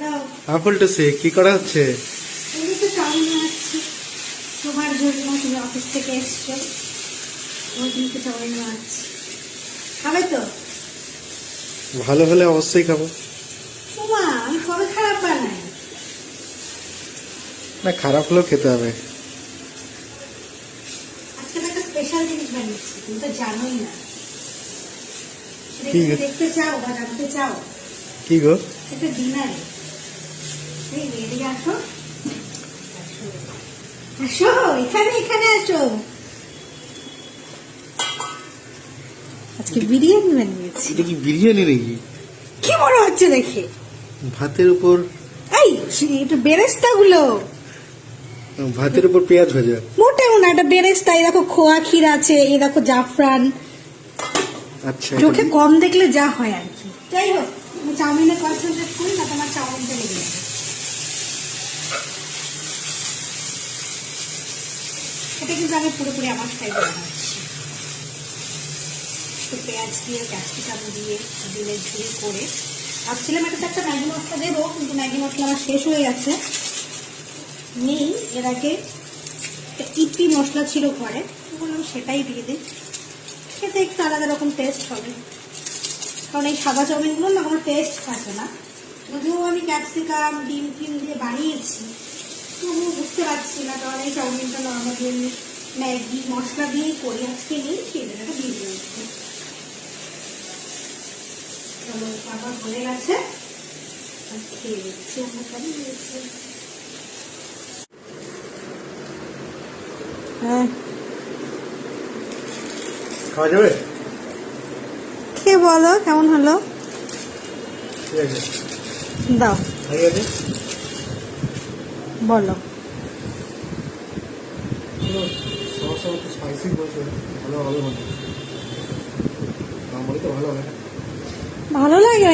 হ্যাঁ ফুলটুসি কি করা হচ্ছে? তোমার জন্য তুমি অফিস থেকে এসছো। জন্য খাবে তো? ভালো হলে অবশ্যই খাব। আমি কবে খারাপ বানাই? না খারাপ হলেও খেতে হবে। আজকে একটা স্পেশাল জিনিস বানিয়েছি তুমি তো জানোই না। দেখতে চাও বা জানতে চাও? কি গো? একটা ডিনার। এদিকে আসো। আসো এখানে এখানে আসো। আজকে বিরিয়ানি বানিয়েছি। এটা কি বিরিয়ানি নাকি? কি মনে হচ্ছে দেখে? ভাতের উপর এই একটু বেরেস্তা গুলো ভাতের উপর পেঁয়াজ ভাজা। মোটেও না এটা বেরেস্তা। এই দেখো খোয়া ক্ষীর আছে এই দেখো জাফরান। আচ্ছা চোখে কম দেখলে যা হয় আর কি। যাই হোক চাউমিনে কনসেন্ট্রেট করি না তোমার চাউমিনটা লেগে যাবে। এটা কিন্তু আমি পুরোপুরি আমার স্টাইলে বানাচ্ছি। একটু পেঁয়াজ দিয়ে ক্যাপসিকাম দিয়ে ডিমের ঝুড়ি করে, ভাবছিলাম এটাতে একটা ম্যাগি মশলা দেবো, কিন্তু ম্যাগি মশলা আমার শেষ হয়ে গেছে। নেই, এর আগে ইপি মশলা ছিল ঘরে বললাম সেটাই দিয়ে দিই। খেতে একটু আলাদা রকম টেস্ট হবে। কারণ এই সাদা চাউমিনগুলো না কোনো টেস্ট থাকে না। যদিও আমি ক্যাপসিকাম ডিম টিম দিয়ে বানিয়েছি তবু বুঝতে পারছি না কারণ এই চাউমিনটা নর্মালি আমি ম্যাগি মশলা দিয়েই করি আজকে নেই সেটা দিয়ে দিয়েছি চলো খাবার হয়ে গেছে। খেয়ে আমরা হ্যাঁ। খাওয়া যাবে? খেয়ে বলো কেমন হলো? ঠিক আছে। দাও। বলো। ভালো হয়। না লাগে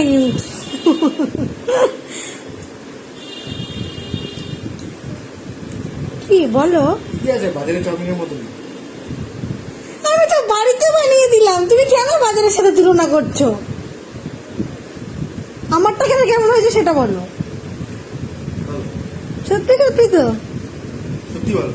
কি বলো। আমি তো বাড়িতে বানিয়ে দিলাম। তুমি কেন বাজারের সাথে তুলনা করছ? আমারটা কেন কেমন হয়েছে সেটা বলো। সত্যি সত্যি তো? সত্যি ভালো